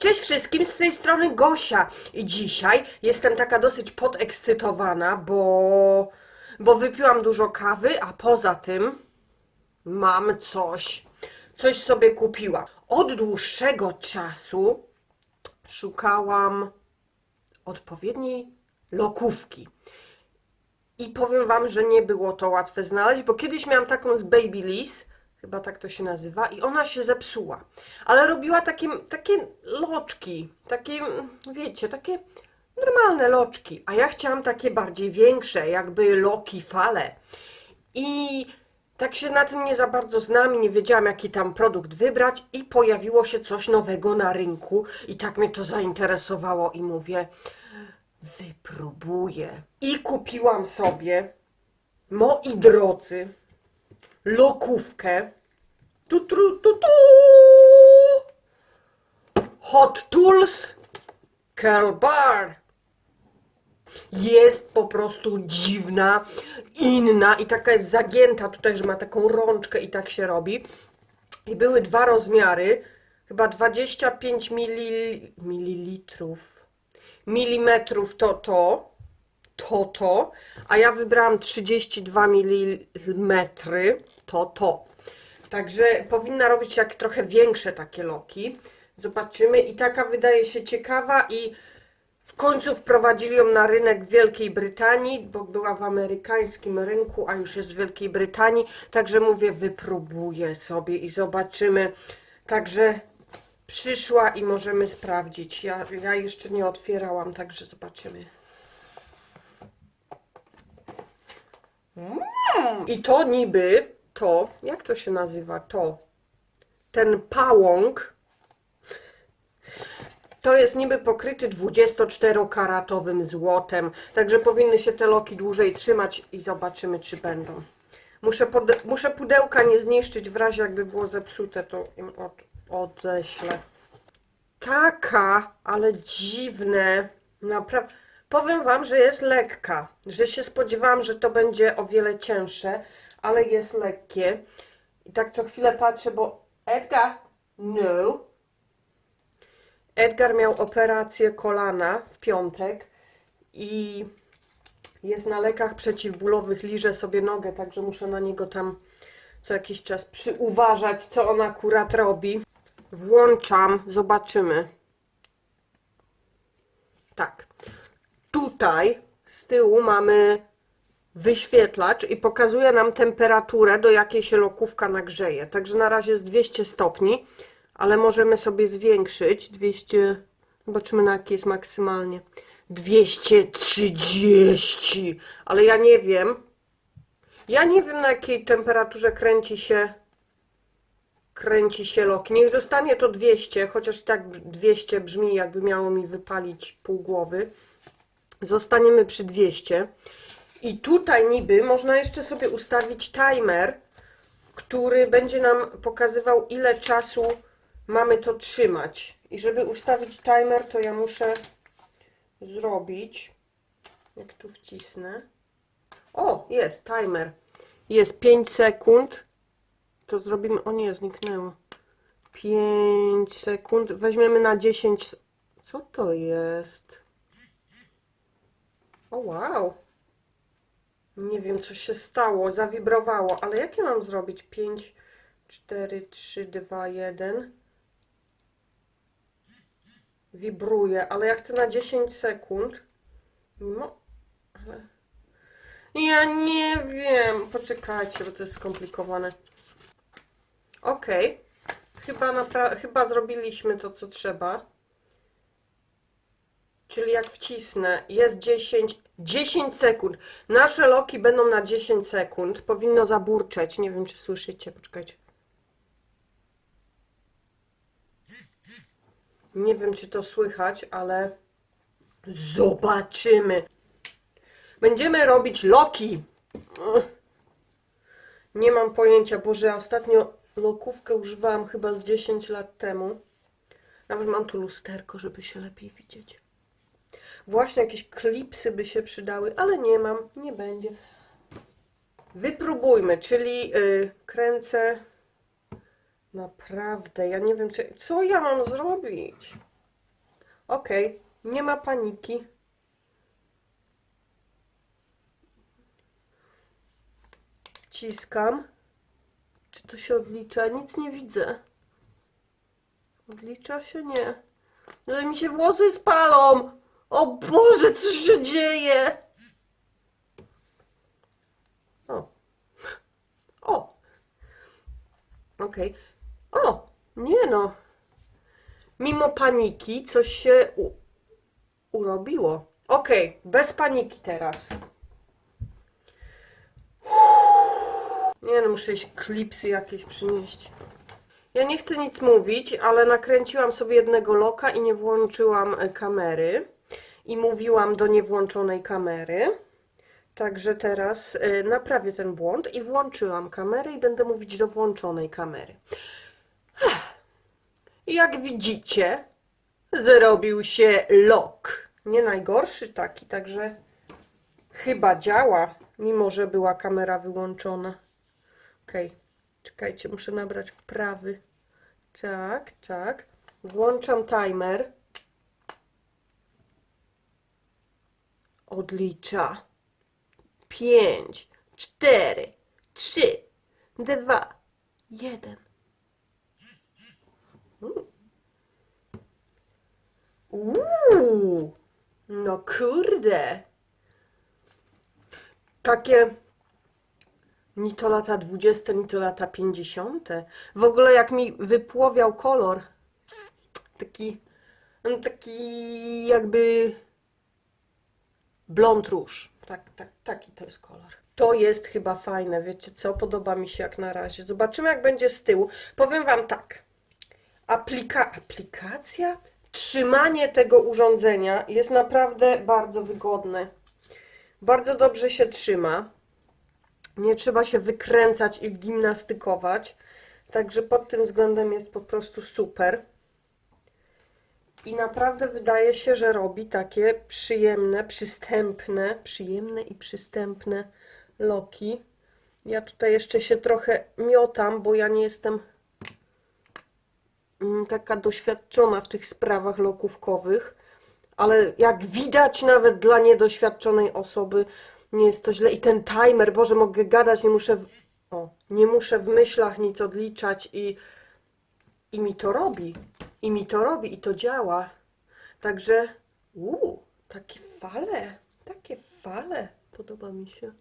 Cześć wszystkim, z tej strony Gosia i dzisiaj jestem taka dosyć podekscytowana, bo, bo wypiłam dużo kawy, a poza tym mam coś, coś sobie kupiłam. Od dłuższego czasu szukałam odpowiedniej lokówki. I powiem Wam, że nie było to łatwe znaleźć, bo kiedyś miałam taką z Babyliss, chyba tak to się nazywa, i ona się zepsuła. Ale robiła takie, takie loczki, takie, wiecie, takie normalne loczki. A ja chciałam takie bardziej większe, jakby loki, fale. I tak się na tym nie za bardzo znam nie wiedziałam, jaki tam produkt wybrać, i pojawiło się coś nowego na rynku, i tak mnie to zainteresowało, i mówię, wypróbuję. I kupiłam sobie, moi drodzy, lokówkę. Tu, tu, tu, tu. Hot Tools Curl Bar. Jest po prostu dziwna, inna i taka jest zagięta tutaj, że ma taką rączkę i tak się robi. I były dwa rozmiary, chyba 25 mili, mililitrów, milimetrów to to, to to, a ja wybrałam 32 mm, to to. Także powinna robić jak trochę większe takie loki. Zobaczymy i taka wydaje się ciekawa i w końcu wprowadzili ją na rynek Wielkiej Brytanii, bo była w amerykańskim rynku, a już jest w Wielkiej Brytanii. Także mówię, wypróbuję sobie i zobaczymy. Także przyszła i możemy sprawdzić. Ja, ja jeszcze nie otwierałam, także zobaczymy. I to niby, to, jak to się nazywa, to, ten pałąk, to jest niby pokryty 24-karatowym złotem, także powinny się te loki dłużej trzymać i zobaczymy, czy będą. Muszę, muszę pudełka nie zniszczyć, w razie jakby było zepsute, to im od, odeślę. Taka, ale dziwne, naprawdę. Powiem Wam, że jest lekka, że się spodziewałam, że to będzie o wiele cięższe, ale jest lekkie. I tak co chwilę patrzę, bo Edgar, no. Edgar miał operację kolana w piątek i jest na lekach przeciwbólowych, liże sobie nogę, także muszę na niego tam co jakiś czas przyuważać, co on akurat robi. Włączam, zobaczymy. Tak. Tutaj z tyłu mamy wyświetlacz i pokazuje nam temperaturę, do jakiej się lokówka nagrzeje. Także na razie jest 200 stopni, ale możemy sobie zwiększyć. 200, zobaczymy na jakie jest maksymalnie. 230, ale ja nie wiem. Ja nie wiem na jakiej temperaturze kręci się kręci się loki. Niech zostanie to 200, chociaż tak 200 brzmi jakby miało mi wypalić pół głowy. Zostaniemy przy 200. I tutaj niby można jeszcze sobie ustawić timer, który będzie nam pokazywał ile czasu mamy to trzymać. I żeby ustawić timer, to ja muszę zrobić, jak tu wcisnę. O, jest timer. Jest 5 sekund. To zrobimy, o nie, zniknęło. 5 sekund. Weźmiemy na 10. Co to jest? O wow. Nie wiem, co się stało. Zawibrowało, ale jakie mam zrobić? 5, 4, 3, 2, 1. Wibruje, ale ja chcę na 10 sekund. Mimo. Ale. Ja nie wiem. Poczekajcie, bo to jest skomplikowane. Okej. Chyba, chyba zrobiliśmy to, co trzeba. Czyli jak wcisnę, jest 10, 10 sekund. Nasze loki będą na 10 sekund. Powinno zaburczeć. Nie wiem, czy słyszycie. Poczekajcie. Nie wiem, czy to słychać, ale zobaczymy. Będziemy robić loki. Nie mam pojęcia. Boże, ja ostatnio lokówkę używałam chyba z 10 lat temu. Nawet mam tu lusterko, żeby się lepiej widzieć. Właśnie jakieś klipsy by się przydały, ale nie mam, nie będzie. Wypróbujmy, czyli y, kręcę. Naprawdę, ja nie wiem, co, co ja mam zrobić. Okej, nie ma paniki. Wciskam. Czy to się odlicza? Nic nie widzę. Odlicza się? Nie. Ale mi się włosy spalą! O Boże, co się dzieje? O. O. Okej. O! Nie no. Mimo paniki coś się u... urobiło. Okej, bez paniki teraz. Nie no, muszę iść klipsy jakieś przynieść. Ja nie chcę nic mówić, ale nakręciłam sobie jednego loka i nie włączyłam e, kamery. I mówiłam do niewłączonej kamery. Także teraz e, naprawię ten błąd i włączyłam kamerę i będę mówić do włączonej kamery. Jak widzicie, zrobił się lok. Nie najgorszy taki, także chyba działa, mimo że była kamera wyłączona. Okej, czekajcie, muszę nabrać wprawy. Tak, tak. Włączam timer. Odlicza. Pięć, cztery, trzy, dwa, jeden. Uuu, no kurde. Takie ni to lata 20, ni to lata 50. W ogóle jak mi wypłowiał kolor, taki, taki jakby blond róż. Tak, tak, taki to jest kolor. To jest chyba fajne, wiecie co? Podoba mi się jak na razie. Zobaczymy jak będzie z tyłu. Powiem Wam tak. Aplika aplikacja? Trzymanie tego urządzenia jest naprawdę bardzo wygodne. Bardzo dobrze się trzyma. Nie trzeba się wykręcać i gimnastykować. Także pod tym względem jest po prostu super. I naprawdę wydaje się, że robi takie przyjemne, przystępne, przyjemne i przystępne loki. Ja tutaj jeszcze się trochę miotam, bo ja nie jestem mm, taka doświadczona w tych sprawach lokówkowych, ale jak widać nawet dla niedoświadczonej osoby nie jest to źle. I ten timer, Boże, mogę gadać, nie muszę w, o, nie muszę w myślach nic odliczać i, i mi to robi. I mi to robi i to działa. Także, uuu, takie fale, takie fale, podoba mi się.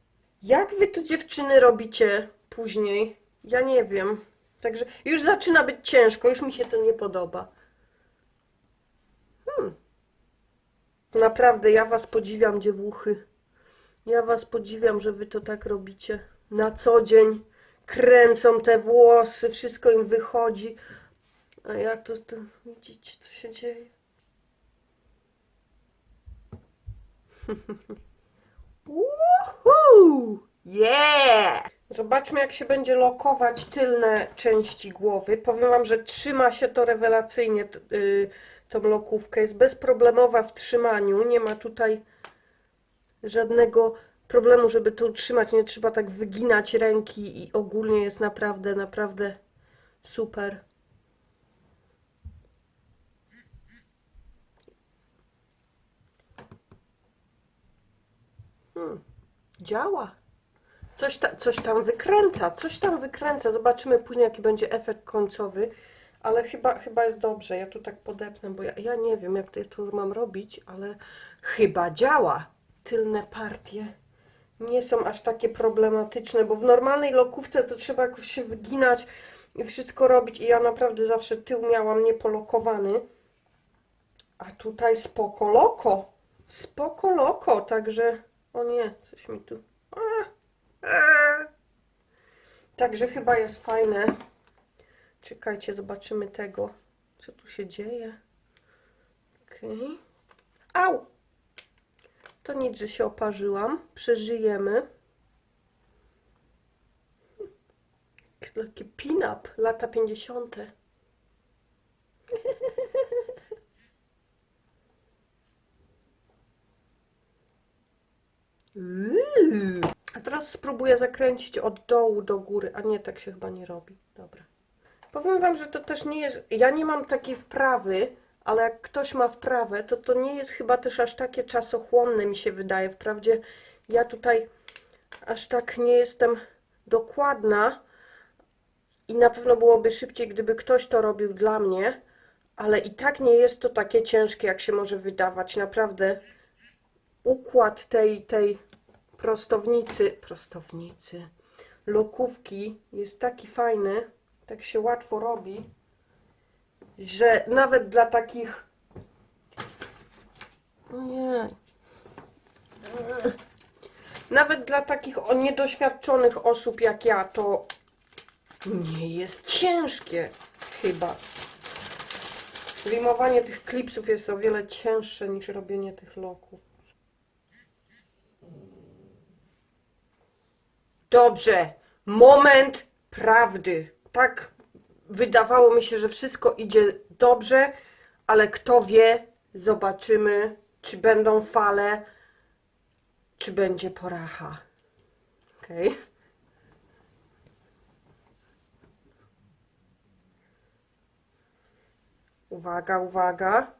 Jak wy to dziewczyny robicie później? Ja nie wiem. Także już zaczyna być ciężko, już mi się to nie podoba. Hmm. Naprawdę, ja was podziwiam, dziewuchy. Ja was podziwiam, że wy to tak robicie. Na co dzień kręcą te włosy, wszystko im wychodzi. A ja to, to widzicie, co się dzieje. Woohoo! Yeah! Zobaczmy, jak się będzie lokować tylne części głowy. Powiem Wam, że trzyma się to rewelacyjnie, t- y, tą lokówkę. Jest bezproblemowa w trzymaniu. Nie ma tutaj żadnego problemu, żeby to utrzymać. Nie trzeba tak wyginać ręki i ogólnie jest naprawdę, naprawdę super. Hmm, działa. Coś, ta, coś tam wykręca, coś tam wykręca. Zobaczymy później, jaki będzie efekt końcowy. Ale chyba, chyba jest dobrze. Ja tu tak podepnę, bo ja, ja nie wiem, jak to, to mam robić, ale chyba działa. Tylne partie nie są aż takie problematyczne, bo w normalnej lokówce to trzeba jakoś się wyginać i wszystko robić. I ja naprawdę zawsze tył miałam niepolokowany. A tutaj spoko loko. Spoko loko, także... O nie, coś mi tu... Także chyba jest fajne. Czekajcie, zobaczymy tego. Co tu się dzieje? Okej. Au! To nic, że się oparzyłam. Przeżyjemy. Taki pin-up, lata 50. A teraz spróbuję zakręcić od dołu do góry. A nie, tak się chyba nie robi. Dobra. Powiem Wam, że to też nie jest. Ja nie mam takiej wprawy, ale jak ktoś ma wprawę, to to nie jest chyba też aż takie czasochłonne, mi się wydaje. Wprawdzie ja tutaj aż tak nie jestem dokładna i na pewno byłoby szybciej, gdyby ktoś to robił dla mnie, ale i tak nie jest to takie ciężkie, jak się może wydawać. Naprawdę układ tej, tej prostownicy, prostownicy, lokówki jest taki fajny, tak się łatwo robi, że nawet dla takich. Ojej. Nawet dla takich niedoświadczonych osób jak ja, to nie jest ciężkie chyba. Wyjmowanie tych klipsów jest o wiele cięższe niż robienie tych loków. Dobrze, moment prawdy. Tak wydawało mi się, że wszystko idzie dobrze, ale kto wie, zobaczymy, czy będą fale, czy będzie poracha. Okej. Uwaga, uwaga.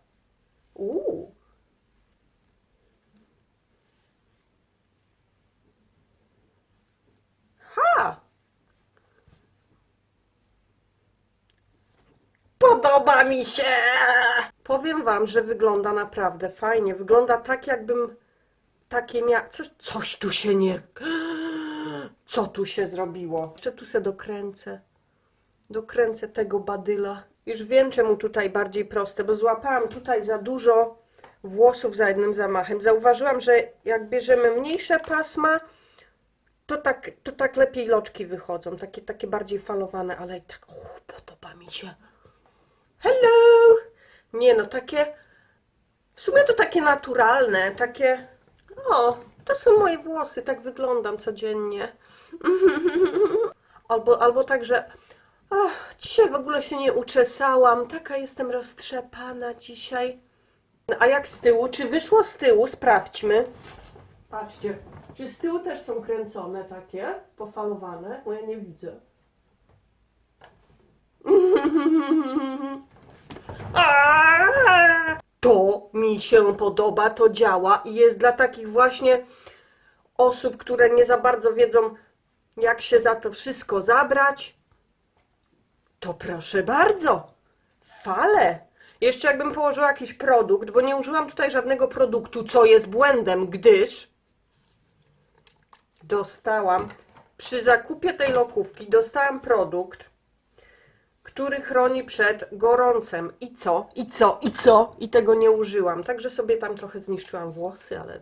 Uuu. Podoba mi się! Powiem wam, że wygląda naprawdę fajnie. Wygląda tak, jakbym takie miała. Coś, coś tu się nie. Co tu się zrobiło? Jeszcze tu se dokręcę. Dokręcę tego badyla. Już wiem, czemu tutaj bardziej proste, bo złapałam tutaj za dużo włosów za jednym zamachem. Zauważyłam, że jak bierzemy mniejsze pasma, to tak, to tak lepiej loczki wychodzą. Takie, takie bardziej falowane, ale i tak. O, podoba mi się. Hello! Nie no, takie. W sumie to takie naturalne, takie. O, to są moje włosy, tak wyglądam codziennie. Albo, albo tak, że. Dzisiaj w ogóle się nie uczesałam, taka jestem roztrzepana dzisiaj. A jak z tyłu? Czy wyszło z tyłu? Sprawdźmy. Patrzcie, czy z tyłu też są kręcone takie, pofalowane? Bo ja nie widzę. To mi się podoba, to działa i jest dla takich właśnie osób, które nie za bardzo wiedzą, jak się za to wszystko zabrać. To proszę bardzo, fale. Jeszcze jakbym położyła jakiś produkt, bo nie użyłam tutaj żadnego produktu, co jest błędem, gdyż dostałam przy zakupie tej lokówki dostałam produkt, który chroni przed gorącem. I co? I co? I co? I tego nie użyłam. Także sobie tam trochę zniszczyłam włosy, ale.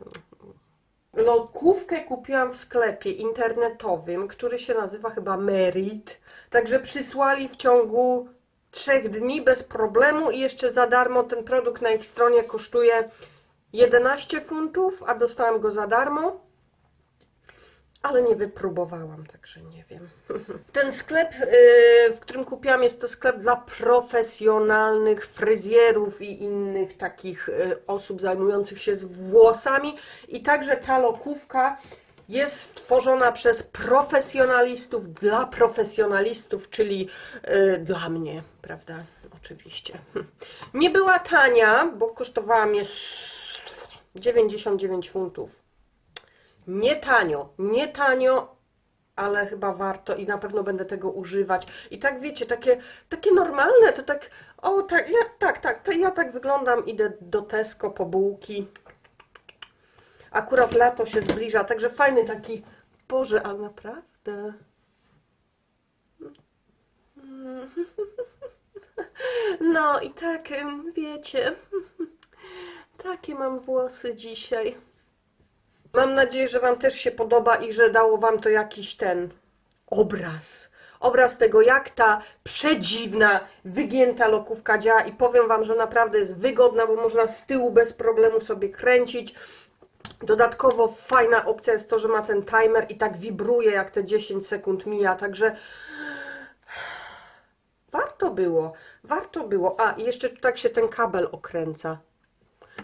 Lokówkę kupiłam w sklepie internetowym, który się nazywa chyba Merit. Także przysłali w ciągu trzech dni bez problemu i jeszcze za darmo ten produkt na ich stronie kosztuje 11 funtów, a dostałam go za darmo. Ale nie wypróbowałam, także nie wiem. Ten sklep, yy, w którym kupiłam, jest to sklep dla profesjonalnych fryzjerów i innych takich yy, osób zajmujących się włosami. I także ta lokówka jest stworzona przez profesjonalistów dla profesjonalistów, czyli yy, dla mnie, prawda? Oczywiście. Nie była tania, bo kosztowała mnie s- 99 funtów. Nie tanio, nie tanio, ale chyba warto i na pewno będę tego używać. I tak wiecie, takie, takie normalne, to tak, o tak, ja, tak, tak, ja tak wyglądam, idę do Tesco po bułki. Akurat lato się zbliża, także fajny taki, Boże, ale naprawdę. No i tak, wiecie, takie mam włosy dzisiaj. Mam nadzieję, że Wam też się podoba i że dało Wam to jakiś ten obraz. Obraz tego, jak ta przedziwna, wygięta lokówka działa i powiem Wam, że naprawdę jest wygodna, bo można z tyłu bez problemu sobie kręcić. Dodatkowo fajna opcja jest to, że ma ten timer i tak wibruje, jak te 10 sekund mija, także warto było, warto było. A, jeszcze tak się ten kabel okręca.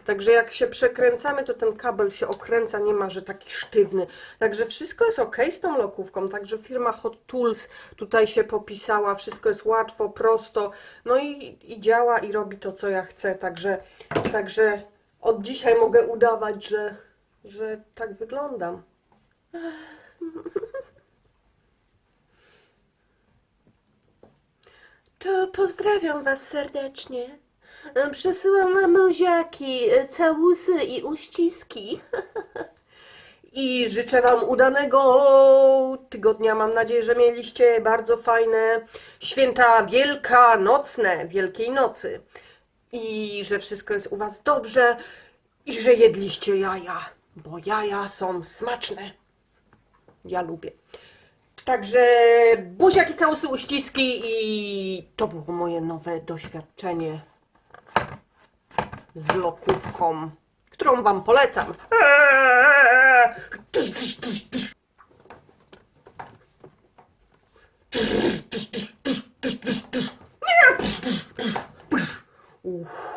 Także jak się przekręcamy, to ten kabel się okręca, nie ma, że taki sztywny. Także wszystko jest ok z tą lokówką. Także firma Hot Tools tutaj się popisała, wszystko jest łatwo, prosto. No i, i działa i robi to, co ja chcę. Także, także od dzisiaj mogę udawać, że, że tak wyglądam. To pozdrawiam Was serdecznie. Przesyłam Wam buziaki, całusy i uściski. I życzę Wam udanego tygodnia. Mam nadzieję, że mieliście bardzo fajne święta wielkanocne, Wielkiej Nocy. I że wszystko jest u Was dobrze. I że jedliście jaja, bo jaja są smaczne. Ja lubię. Także buziaki, całusy, uściski i to było moje nowe doświadczenie z lokówką, którą Wam polecam. Uff.